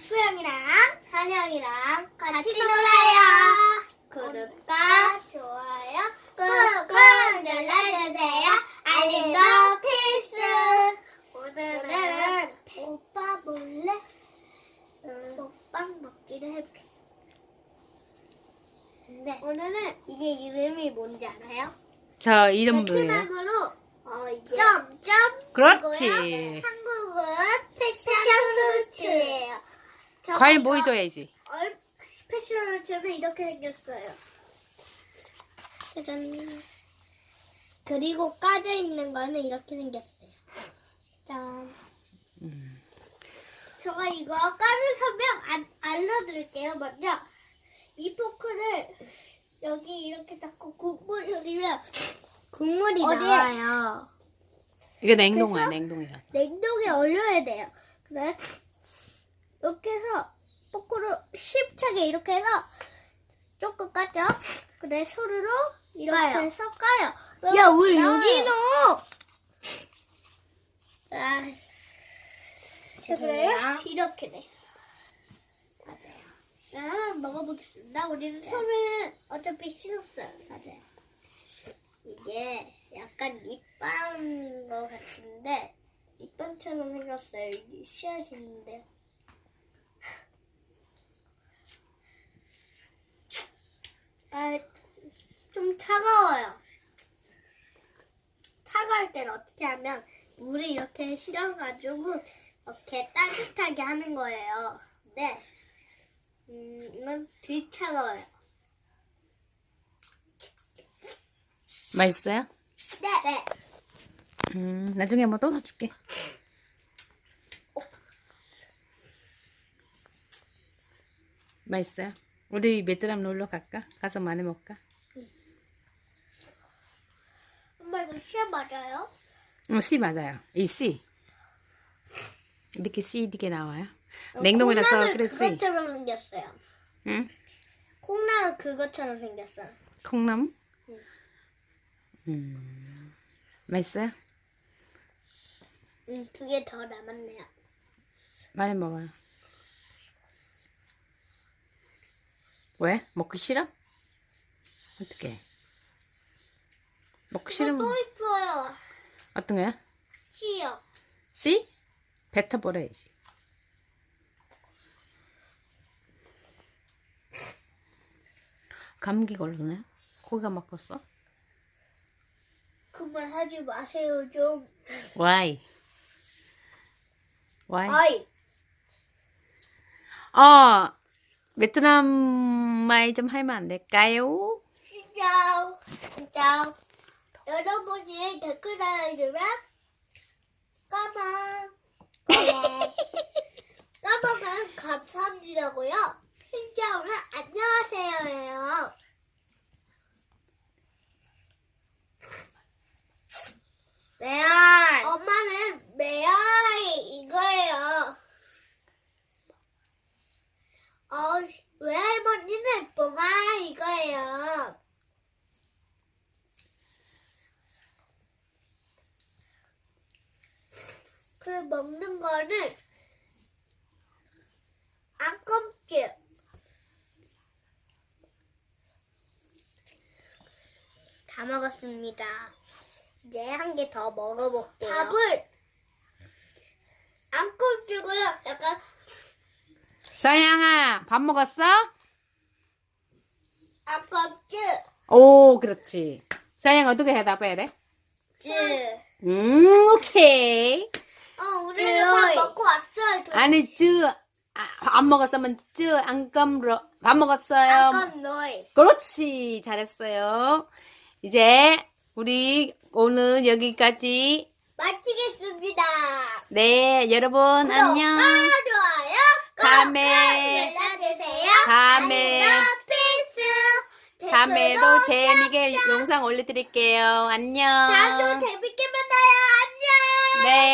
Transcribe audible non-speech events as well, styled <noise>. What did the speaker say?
수영이랑 산영이랑 같이, 놀아요. 구독과 좋아요 꾹꾹 눌러주세요. 알림도 필수. 오늘은 오빠 몰래 먹방 먹기를 해보겠습니다. 네. 오늘은 이게 이름이 뭔지 알아요? 저 이름 뭐예요? 베트남으로 어, 이게 점점 그렇지. 이거요. 한국은 패션 루트예요. 과일 보여줘야지. 얼- 패션 루트는 이렇게 생겼어요. 짜잔. 그리고 까져 있는 거는 이렇게 생겼어요. 짠. 음. 제가 이거 까는 설명 안, 알려드릴게요. 먼저 이 포크를 여기 이렇게 닦고 국물 여기면 국물이 어디에? 나와요. 이거 냉동이야, 그래서? 냉동이야. 냉동에 얼려야 돼요. 그래 이렇게 해서 포크로 쉽차게 이렇게 해서 조금 까죠. 그래 소리로 이렇게 까요. 해서 까요. 야, 왜. 여기 넣어? 아. 그래요? 이렇게 돼. 맞아요. 자, 먹어보겠습니다. 우리는 처음에는 어차피 싫었어요. 맞아요. 이게 약간 립밤 것 같은데 립밤처럼 생겼어요. 이게 씌워지는데요. 아, 좀 차가워요. 차가울 땐 어떻게 하면 물을 이렇게 실어가지고 이렇게 따뜻하게 하는 거예요. 네. 음, 이건 덜 차가워요. 맛있어요? 네. 네. 음, 나중에 뭐 또 사줄게. 맛있어요? 우리 베트남 놀러 갈까? 가서 많이 먹을까? 엄마 이거 시험 맞아요? 어, C 맞아요. 이 C. 이렇게 C 이렇게 나와요. 냉동이라서 콩나물 그래 C. 그것처럼 생겼어요. 응? 콩나물 그것처럼 생겼어요. 콩나물? 음, 맛있어요? 음, 두 개 더 남았네요. 많이 먹어요. 왜? 먹기 싫어? 어떻게? 먹기 싫으면 또 있어요. 어떤 거야? 시요. C? 뱉어버려야지. 감기 걸리네? 코가 막혔어? 그만 하지 마세요 좀. Why? Why? 아이. 어, 베트남 말 좀 하면 안 될까요? 진짜. 진짜. 여러분이 댓글 달아주면 까만. 까만. <laughs> 까만은 감사합니다고요. 신짜오는 안녕하세요예요. 메알. 엄마는 메아이 이거예요. 어, 외할머니는 뽕아 이거예요. 그 먹는 거는 안 검게 다 먹었습니다. 이제 한 개 더 먹어볼게요. 밥을 안 검지고요. 약간 서양아, 밥 먹었어? 안 검지. 오, 그렇지. 서양 어떻게 대답해야 돼? 쯔. 음, 오케이. 어, 우리는 밥 쯔. 먹고 왔어요. 아니, 쯔, 아, 안 먹었으면 쯔, 안 깜러. 밥 먹었어요. 안검 너이. 그렇지. 잘했어요. 이제, 우리 오늘 여기까지. 마치겠습니다. 네, 여러분, 안녕. 다음에- 눌러주세요. 다음에- 알림도 필수. 다음에도 재미있게 영상 올려드릴게요. 안녕. 다음도 재밌게 만나요. 안녕. 네.